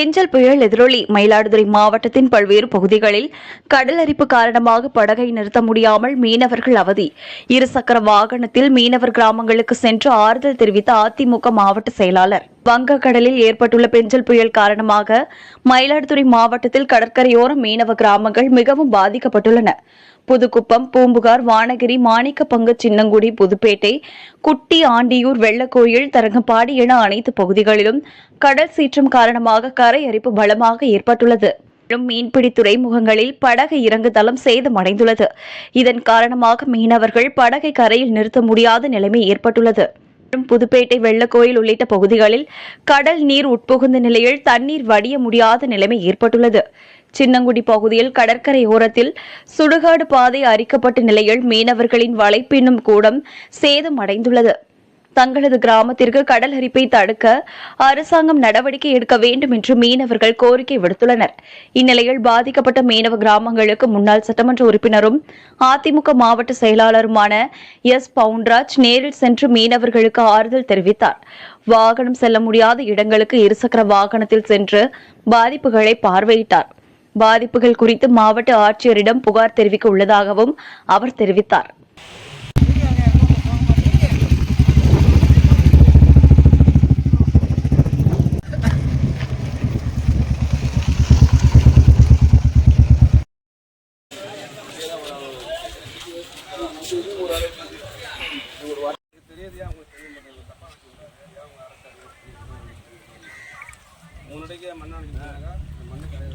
பெஞ்சல் புயல் எதிரொலி. மயிலாடுதுறை மாவட்டத்தின் பல்வேறு பகுதிகளில் கடல் அரிப்பு காரணமாக படகை நிறுத்த முடியாமல் மீனவர்கள் அவதி. இருசக்கர வாகனத்தில் மீனவர் கிராமங்களுக்கு சென்று ஆறுதல் தெரிவித்த அதிமுக மாவட்ட செயலாளர். வங்கக்கடலில் ஏற்பட்டுள்ள பெஞ்சல் புயல் காரணமாக மயிலாடுதுறை மாவட்டத்தில் கடற்கரையோர மீனவ கிராமங்கள் மிகவும் பாதிக்கப்பட்டுள்ளன. புதுக்குப்பம் பூம்புகார் வானகிரி மாணிக்கப்பங்கு சின்னங்குடி புதுப்பேட்டை குட்டி ஆண்டியூர் வெள்ளக்கோயில் தரங்கம்பாடி என அனைத்து பகுதிகளிலும் கடல் சீற்றம் காரணமாக கரை அரிப்பு பலமாக ஏற்பட்டுள்ளது. மேலும் மீன்பிடி துறைமுகங்களில் படகு இறங்கு தளம் சேதமடைந்துள்ளது. இதன் காரணமாக மீனவர்கள் படகை கரையில் நிறுத்த முடியாத நிலைமை ஏற்பட்டுள்ளது. புதுப்பேட்டை வெள்ளக்கோயில் உள்ளிட்ட பகுதிகளில் கடல் நீர் உட்புகுந்த நிலையில் தண்ணீர் வடிய முடியாத நிலைமை ஏற்பட்டுள்ளது. சின்னங்குடி பகுதியில் கடற்கரை ஓரத்தில் சுடுகாடு பாதை அரிக்கப்பட்ட நிலையில் மீனவர்களின் வலைப்பின்னும் கூடம் சேதமடைந்துள்ளது தங்களது கிராமத்திற்கு கடல் அரிப்பை தடுக்க அரசாங்கம் நடவடிக்கை எடுக்க வேண்டும் என்று மீனவர்கள் கோரிக்கை விடுத்துள்ளனர். இந்நிலையில் பாதிக்கப்பட்ட மீனவ கிராமங்களுக்கு முன்னாள் சட்டமன்ற உறுப்பினரும் அதிமுக மாவட்ட செயலாளருமான எஸ். பவுன்ராஜ் நேரில் சென்று மீனவர்களுக்கு ஆறுதல் தெரிவித்தார். வாகனம் செல்ல முடியாத இடங்களுக்கு இருசக்கர வாகனத்தில் சென்று பாதிப்புகளை பார்வையிட்டார். பாதிப்புகள் குறித்து மாவட்ட ஆட்சியரிடம் புகார் தெரிவிக்க உள்ளதாகவும் அவர் தெரிவித்தார். உன்னுடைய மண்ணாடி மண்ணு கிடையாது